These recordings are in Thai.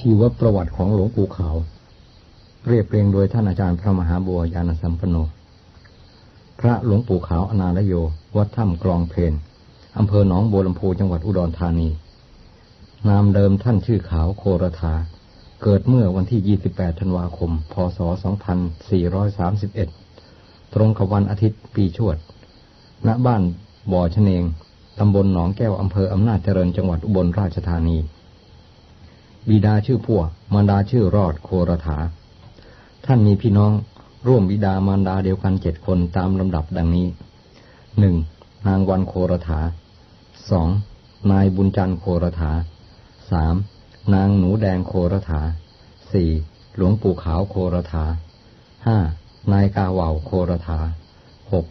ชีวประวัติของหลวงปู่ขาว เรียบเรียงโดยท่านอาจารย์พระมหาบัวยานสัมปันโน พระหลวงปู่ขาวอนาลโย วัดถ้ำกลองเพนอำเภอหนองบัวลำพูจังหวัดอุดรธานี นามเดิมท่านชื่อขาวโครธาเกิดเมื่อวันที่ 28 ธันวาคม พศ 2431 ตรงกับวันอาทิตย์ปีชวด ณ บ้านบ่อชเนง ตำบลหนองแก้ว อำเภออำนาจเจริญ จังหวัดอุบลราชธานี บิดาชื่อพัวมารดาชื่อรอดโครธาท่านมีพี่น้องร่วมบิดามารดาเดียวกันเจ็ดคนตามลำดับดังนี้หนึ่งนางวันโครธาสองนายบุญจันโครธาสามนางหนูแดงโครธาสี่หลวงปู่ขาวโครธาห้านายกาว่าวโครธาหก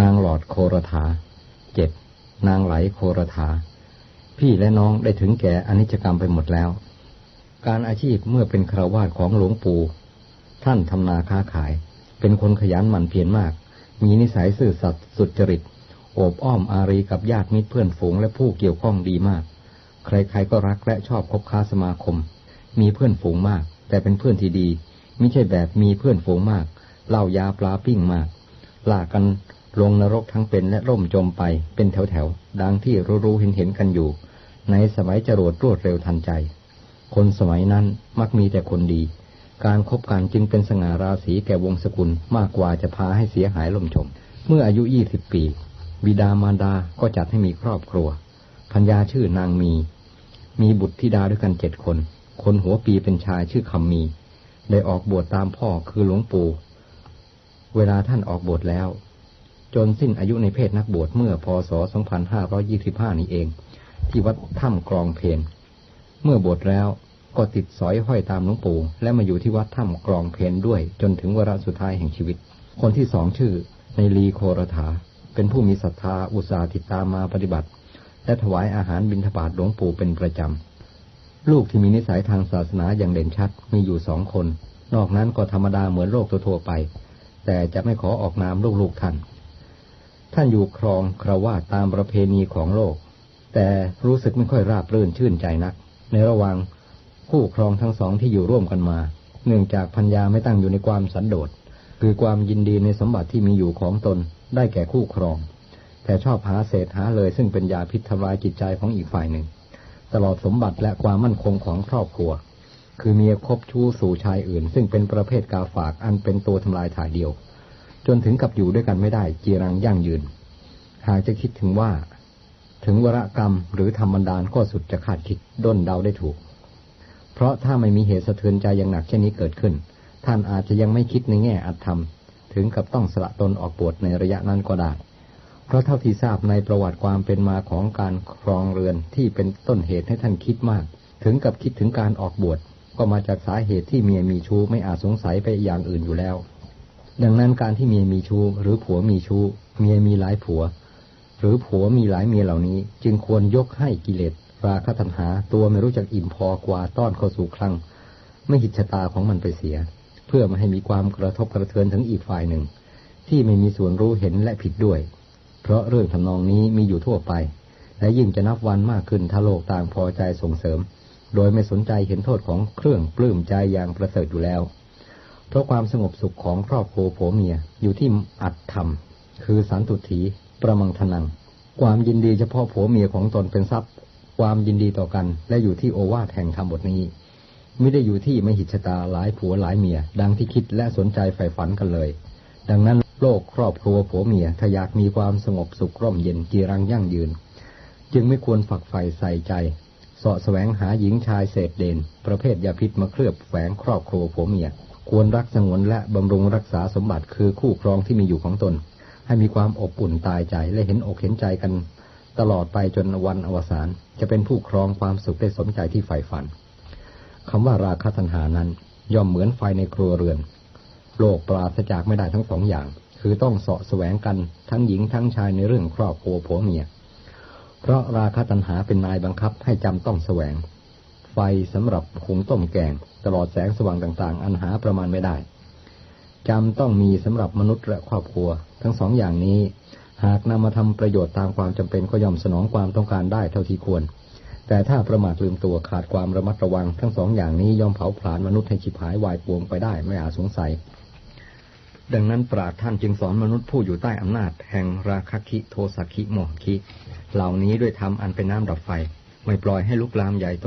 นางหลอดโครธาเจ็ดนางไหลโครธาพี่และน้องได้ถึงแก่อนิจกรรมไปหมดแล้ว การอาชีพเมื่อเป็นคราวาสของหลวงปู่ ท่านทำนาค้าขาย เป็นคนขยันหมั่นเพียรมาก มีนิสัยซื่อสัตย์สุจริต โอบอ้อมอารีกับญาติมิตรเพื่อนฝูงและผู้เกี่ยวข้องดีมาก ใครๆก็รักและชอบคบค้าสมาคม มีเพื่อนฝูงมาก แต่เป็นเพื่อนที่ดีไม่ใช่แบบมีเพื่อนฝูงมากเล้ายาปลาปิ้งมากลากกันลงนรกทั้งเป็นและร่มจมไปเป็นแถวๆดังที่รู้ๆเห็นๆกันอยู่ ในสมัยจรวดรวดเร็วทันใจ คนสมัยนั้นมักมีแต่คนดี การคบกันจึงเป็นสง่าราศีแก่วงศกุลมากกว่าจะพาให้เสียหายล่มจม เมื่ออายุยี่สิบปี บิดามารดาก็จัดให้มีครอบครัวพัญญาชื่อนางมี มีบุตรธิดาด้วยกันเจ็ดคน คนหัวปีเป็นชายชื่อคำมี ได้ออกบวชตามพ่อคือหลวงปู่ เวลาท่านออกบวชแล้ว จนสิ้นอายุในเพศนักบวชเมื่อพศ 2525 นี้เอง ที่วัดถ้ำกรองเพน เมื่อบวชแล้วก็ติดสอยห้อยตามหลวงปู่ และมาอยู่ที่วัดถ้ำกรองเพนด้วย จนถึงวาระสุดท้ายแห่งชีวิต คนที่สองชื่อ ในลีโครธาเป็นผู้มีศรัทธาอุตสาห์ติดตามมาปฏิบัติ และถวายอาหารบิณฑบาตหลวงปู่เป็นประจำ ลูกที่มีนิสัยทางศาสนาอย่างเด่นชัดมีอยู่สองคน นอกนั้นก็ธรรมดาเหมือนโลกทั่วไป แต่จะไม่ขอออกนามลูกๆท่าน ท่านอยู่ครองคราวาตามประเพณีของโลก แต่รู้สึกไม่ค่อยราบรื่นชื่นใจนัก ในระหว่างคู่ครองทั้งสองที่อยู่ร่วมกันมา เนื่องจากพัญญาไม่ตั้งอยู่ในความสันโดษคือความยินดีในสมบัติที่มีอยู่ของตนได้แก่คู่ครอง แต่ชอบหาเศษหาเลยซึ่งเป็นยาพิษทำลายจิตใจของอีกฝ่ายหนึ่ง ตลอดสมบัติและความมั่นคงของครอบครัว คือเมียคบชู้สู่ชายอื่น ซึ่งเป็นประเภทกาฝากอันเป็นตัวทำลายถ่ายเดียว จนถึงกับอยู่ด้วยกันไม่ได้จีรังยั่งยืน หากจะคิดถึงว่า ถึงวรกรรมหรือธรรมดานก็สุดจะขาดคิดด้นเดาได้ถูก เพราะถ้าไม่มีเหตุสะเทือนใจอย่างหนักเช่นนี้เกิดขึ้น ท่านอาจจะยังไม่คิดในแง่อัตธรรม ถึงกับต้องสละตนออกบวชในระยะนั้นก็ได้ เพราะเท่าที่ทราบในประวัติความเป็นมาของการครองเรือนที่เป็นต้นเหตุให้ท่านคิดมาก ถึงกับคิดถึงการออกบวชก็มาจากสาเหตุที่เมียมีชู้ไม่อาจสงสัยไปอย่างอื่นอยู่แล้ว ดังนั้นการที่เมียมีชู้หรือผัวมีชู้เมียมีหลายผัว หรือผัวมีหลายเมียเหล่านี้ จึงควรยกให้กิเลสราคะตัณหา ตัวไม่รู้จักอิ่มพอกว่าต้อนเข้าสู่คลัง ไม่หิดชะตาของมันไปเสีย เพื่อไม่ให้มีความกระทบกระเทือนถึงอีกฝ่ายหนึ่ง ที่ไม่มีส่วนรู้เห็นและผิดด้วย เพราะเรื่องทำนองนี้มีอยู่ทั่วไป และยิ่งจะนับวันมากขึ้นถ้าโลกต่างพอใจส่งเสริม โดยไม่สนใจเห็นโทษของเครื่องปลื้มใจอย่างประเสริฐอยู่แล้ว เพราะความสงบสุขของครอบครัวผัวเมียอยู่ที่อัตธรรม คือสันตุถี ประมังทนัง ความยินดีเฉพาะผัวเมียของตนเป็นทรัพย์ ความยินดีต่อกันและอยู่ที่โอวาทแห่งธรรมบทนี้ไม่ได้อยู่ที่ไม่หิจตาหลายผัวหลายเมีย ดังที่คิดและสนใจใฝ่ฝันกันเลย ดังนั้นโลกครอบครัวผัวเมียถ้าอยากมีความสงบสุขร่มเย็นจีรังยั่งยืน จึงไม่ควรฝักใฝ่ใส่ใจเสาะแสวงหาหญิงชายเศษเด่น ประเภทยาพิษมาเคลือบแฝงครอบครัวผัวเมีย ควรรักสงวนและบำรุงรักษาสมบัติคือคู่ครองที่มีอยู่ของตน ให้มีความอบอุ่นตายใจและเห็นอกเห็นใจกัน ตลอดไปจนวันอวสานจะเป็นผู้ครองความสุขได้สมใจที่ใฝ่ฝันคำว่าราคะตัณหานั้น ย่อมเหมือนไฟในครัวเรือน โลกปราศจากไม่ได้ทั้งสองอย่าง คือต้องเสาะแสวงกันทั้งหญิงทั้งชายในเรื่องครอบครัวผัวเมีย เพราะราคะตัณหาเป็นนายบังคับให้จำต้องแสวง ไฟสำหรับหุงต้มแกง ตลอดแสงสว่างต่างๆ อันหาประมาณไม่ได้ จำต้องมีสำหรับมนุษย์และครอบครัว ทั้งสองอย่างนี้ หากนำมาทำประโยชน์ตามความจำเป็นก็ย่อมสนองความต้องการได้เท่าที่ควร แต่ถ้าประมาทลืมตัวขาดความระมัดระวัง ทั้งสองอย่างนี้ย่อมเผาผลาญมนุษย์ให้ฉิบหายวายปวงไปได้ไม่อาจสงสัย ดังนั้นปราดท่านจึงสอนมนุษย์ผู้อยู่ใต้อำนาจ แห่งราคะคิโทสคิโมหคิ เหล่านี้ด้วยธรรมอันเป็นน้ำดับไฟ ไม่ปล่อยให้ลุกลามใหญ่โต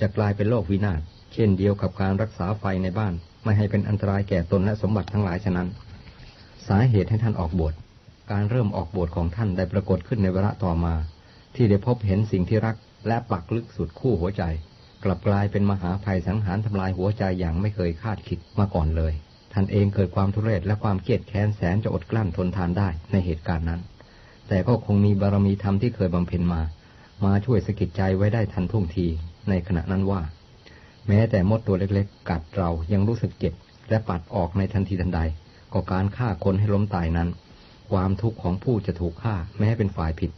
จะกลายเป็นโลกวินาศเช่นเดียวกับการรักษาไฟในบ้าน ไม่ให้เป็นอันตรายแก่ตนและสมบัติทั้งหลายฉะนั้น สาเหตุให้ท่านออกบวชการเริ่มออกบวชของท่านได้ปรากฏขึ้นในเวลาต่อมา ที่ได้พบเห็นสิ่งที่รักและปักลึกสุดคู่หัวใจ กลับกลายเป็นมหาภัยสังหารทำลายหัวใจอย่างไม่เคยคาดคิดมาก่อนเลย ท่านเองเกิดความทุเรศและความเกลียดแค้นแสนจะอดกลั้นทนทานได้ในเหตุการณ์นั้น แต่ก็คงมีบารมีธรรมที่เคยบำเพ็ญมา มาช่วยสะกิดใจไว้ได้ทันท่วงทีในขณะนั้นว่า แม้แต่มดตัวเล็กๆ กัดเรายังรู้สึกเจ็บ และปัดออกในทันทีทันใด ก็การฆ่าคนให้ล้มตายนั้น ความทุกข์ของผู้จะถูกฆ่าแม้เป็นฝ่ายผิด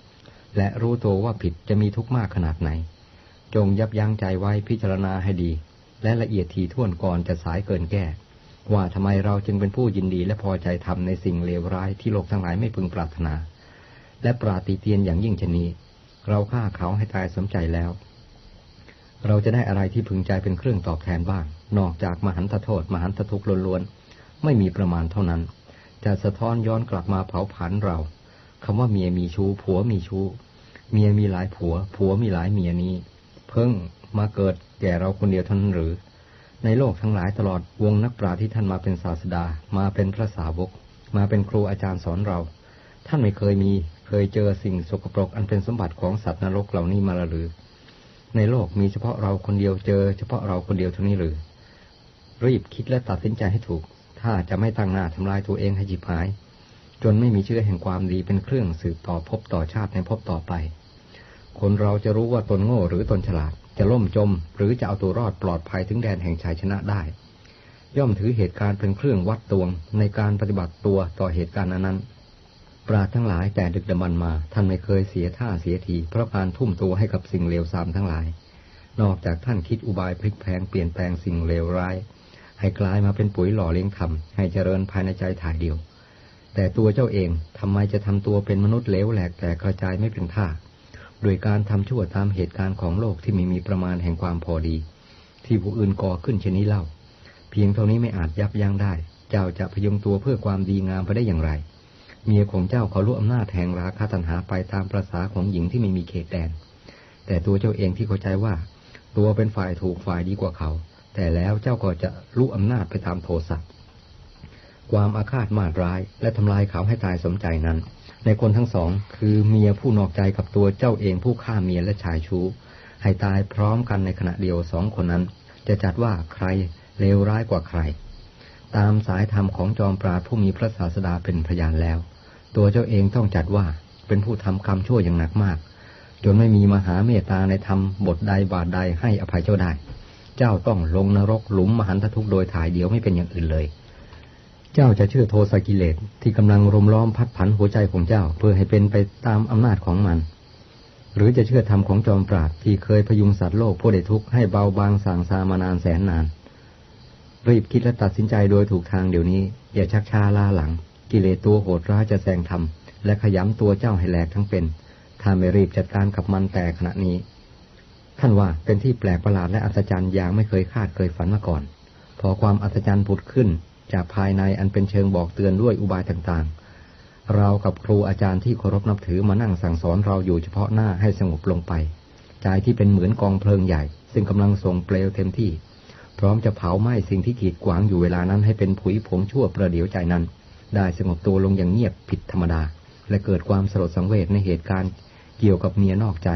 และรู้ตัวว่าผิดจะมีทุกข์มากขนาดไหน จงยับยั้งใจไว้พิจารณาให้ดี และละเอียดทีท่วนก่อนจะสายเกินแก้ ว่าทำไมเราจึงเป็นผู้ยินดีและพอใจทำในสิ่งเลวร้ายที่โลกทั้งหลายไม่พึงปรารถนา และปราติเตียนอย่างยิ่งชนนี้เราฆ่าเขาให้ตายสมใจแล้ว เราจะได้อะไรที่พึงใจเป็นเครื่องตอบแทนบ้าง นอกจากมหันตโทษ มหันตทุกข์ล้วนๆ ไม่มีประมาณเท่านั้น จะสะท้อนย้อนกลับมาเผาผลาญเราคำว่าเมียมีชู้ ผัวมีชู้ เมียมีหลายผัว ผัวมีหลายเมียนี้ เพิ่งมาเกิดแก่เราคนเดียวเท่านั้นหรือ ในโลกทั้งหลายตลอดวงนักปราชญ์ที่ท่านมาเป็นศาสดา มาเป็นพระสาวก มาเป็นครูอาจารย์สอนเรา ท่านไม่เคยมี เคยเจอสิ่งสกปรกอันเป็นสมบัติของสัตว์นรกเหล่านี้มาหรือ ในโลกมีเฉพาะเราคนเดียวเจอ เฉพาะเราคนเดียวเท่านี้หรือ รีบคิดและตัดสินใจให้ถูก ถ้าจะไม่ตั้งหน้าทำลายตัวเองให้จิบหาย จนไม่มีเชื่อแห่งความดีเป็นเครื่องสืบต่อภพต่อชาติในภพต่อไป คนเราจะรู้ว่าตนโง่หรือตนฉลาด จะล่มจม หรือจะเอาตัวรอดปลอดภัยถึงแดนแห่งชัยชนะได้ ย่อมถือเหตุการณ์เป็นเครื่องวัดตวงในการปฏิบัติตัวต่อเหตุการณ์นั้นๆ ปราทั้งหลายแต่ดึกดำบรรมาท่านไม่เคยเสียท่าเสียทีเพราะการทุ่มตัวให้กับสิ่งเลวทรามทั้งหลาย นอกจากท่านคิดอุบายพลิกแพลงเปลี่ยนแปลงสิ่งเลวร้าย ให้กลายมาเป็นปุ๋ยหล่อเลี้ยงธรรมให้เจริญภายในใจถ่ายเดียว แต่ตัวเจ้าเองทำไมจะทำตัวเป็นมนุษย์เลวแหลกแต่กระจายไม่เป็นท่าโดยการทำชั่วตามเหตุการณ์ของโลกที่ม่มีประมาณแห่งความพอดี ที่ผู้อื่นก่อขึ้นเช่นนี้เล่า เพียงเท่านี้ไม่อาจยับยั้งได้ เจ้าจะพยุงตัวเพื่อความดีงามไปได้อย่างไร เมียของเจ้าเขารู้อำนาจแห่งราคาตัณหาไปตามประษาของหญิงที่ไม่มีเขตแดน แต่ตัวเจ้าเองที่เข้าใจว่า ตัวเป็นฝ่ายถูกฝ่ายดีกว่าเขา แต่แล้วเจ้าก็จะรู้อำนาจไปตามโทสะความอาฆาตมาดร้าย และทำลายเขาให้ตายสมใจนั้น ในคนทั้งสองคือเมียผู้นอกใจกับตัวเจ้าเองผู้ฆ่าเมียและชายชู้ ให้ตายพร้อมกันในขณะเดียวสองคนนั้น จะจัดว่าใครเลวร้ายกว่าใคร ตามสายธรรมของจอมปราดผู้มีพระศาสดาเป็นพยานแล้ว ตัวเจ้าเองต้องจัดว่าเป็นผู้ทำกรรมชั่วอย่างหนักมาก จนไม่มีมหาเมตตาในธรรมบทใดบาทใดให้อภัยเจ้าได้ เจ้าต้องลงนรกหลุมมหันตทุกโดยถ่ายเดียวไม่เป็นอย่างอื่นเลย เจ้าจะเชื่อโทสะกิเลสที่กำลังรุมล้อมพัดผันหัวใจของเจ้าเพื่อให้เป็นไปตามอำนาจของมัน หรือจะเชื่อธรรมของจอมปราดที่เคยพยุงสัตว์โลกผู้ได้ทุกข์ให้เบาบางสางซามานานแสนนานรีบคิดและตัดสินใจโดยถูกทางเดี๋ยวนี้ อย่าชักช้าล่าหลัง กิเลสตัวโหดร้ายจะแซงทำและขยำตัวเจ้าให้แหลกทั้งเป็น ถ้าไม่รีบจัดการกับมันแต่ขณะนี้ ท่านว่าเป็นที่แปลกประหลาดและอัศจรรย์อย่างไม่เคยคาดเคยฝันมาก่อน พอความอัศจรรย์ผุดขึ้น จากภายในอันเป็นเชิงบอกเตือนด้วยอุบายต่างๆ เรากับครูอาจารย์ที่เคารพนับถือมานั่งสั่งสอนเราอยู่เฉพาะหน้าให้สงบลงไป ใจที่เป็นเหมือนกองเพลิงใหญ่ ซึ่งกำลังส่งเปลวเต็มที่ พร้อมจะเผาไหม้สิ่งที่กีดขวางอยู่เวลานั้นให้เป็นผุยผงชั่วประเดี๋ยวใจนั้น ได้สงบตัวลงอย่างเงียบผิดธรรมดา และเกิดความสลดสังเวชในเหตุการณ์เกี่ยวกับเมียนอกใจ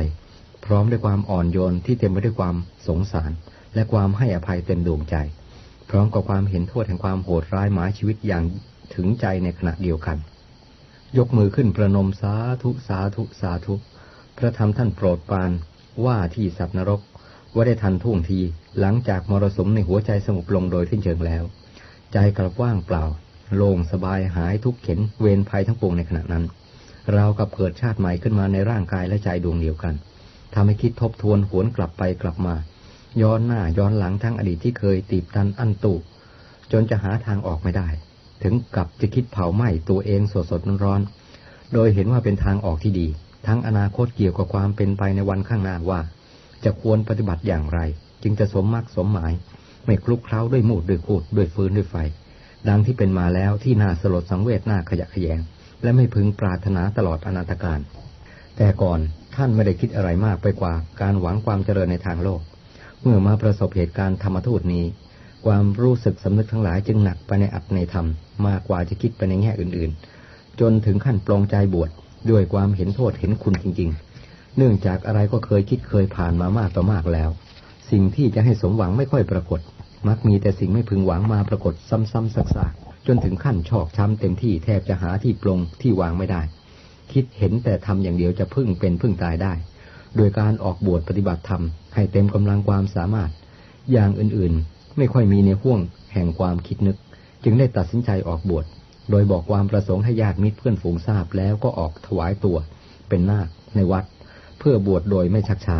พร้อมด้วยความอ่อนโยนที่เต็มไปด้วยความสงสาร และความให้อภัยเต็มดวงใจ พร้อมกับความเห็นโทษแห่งความโหดร้ายหมายชีวิตอย่างถึงใจในขณะเดียวกัน ยกมือขึ้นประนมสาธุสาธุสาธุ พระธรรมท่านโปรดปานว่าที่สัตว์นรกว่าได้ทันท่วงทีหลังจากมรสุมในหัวใจสงบลงโดยสิ้นเชิงแล้ว ใจกลับว่างเปล่า โล่งสบายหายทุกเข็นเวรภัยทั้งปวงในขณะนั้น เรากับเกิดชาติใหม่ขึ้นมาในร่างกายและใจดวงเดียวกันทำให้คิดทบทวนหวนกลับไปกลับมา ย้อนหน้าย้อนหลังทั้งอดีตที่เคยตีบตันอั้นตุจนจะหาทางออกไม่ได้ ถึงกับจะคิดเผาไหม้ตัวเองสดสดร้อนๆโดยเห็นว่าเป็นทางออกที่ดี ทั้งอนาคตเกี่ยวกับความเป็นไปในวันข้างหน้าว่า จะควรปฏิบัติอย่างไร จึงจะสมมากสมหมาย ไม่คลุกเคล้าด้วยมูดด้วยคูดด้วยฟืนด้วยไฟ ดังที่เป็นมาแล้วที่น่าสลดสังเวชน่าขยะแขยง และไม่พึงปรารถนาตลอดอนาตการ แต่ก่อนท่านไม่ได้คิดอะไรมากไปกว่าการหวังความเจริญในทางโลก เมื่อมาประสบเหตุการณ์ธรรมทูตนี้ ความรู้สึกสำนึกทั้งหลายจึงหนักไปในอัตในธรรม มากกว่าจะคิดไปในแง่อื่นๆ จนถึงขั้นปลงใจบวชด้วยความเห็นโทษเห็นคุณจริง ๆ เนื่องจากอะไรก็เคยคิดเคยผ่านมามากต่อมากแล้ว สิ่งที่จะให้สมหวังไม่ค่อยปรากฏ มักมีแต่สิ่งไม่พึงหวังมาปรากฏซ้ำๆซักๆจนถึงขั้นชอกช้ำเต็มที่แทบจะหาที่ปลงที่วางไม่ได้ คิดเห็นแต่ทำอย่างเดียวจะพึ่งเป็นพึ่งตายได้ โดยการออกบวชปฏิบัติธรรม ให้เต็มกำลังความสามารถ อย่างอื่นๆ ไม่ค่อยมีในห่วงแห่งความคิดนึก จึงได้ตัดสินใจออกบวชโดยบอกความประสงค์ให้ญาติมิตรเพื่อนฝูงทราบแล้วก็ออกถวายตัว เป็นนาคในวัด เพื่อบวชโดยไม่ชักช้า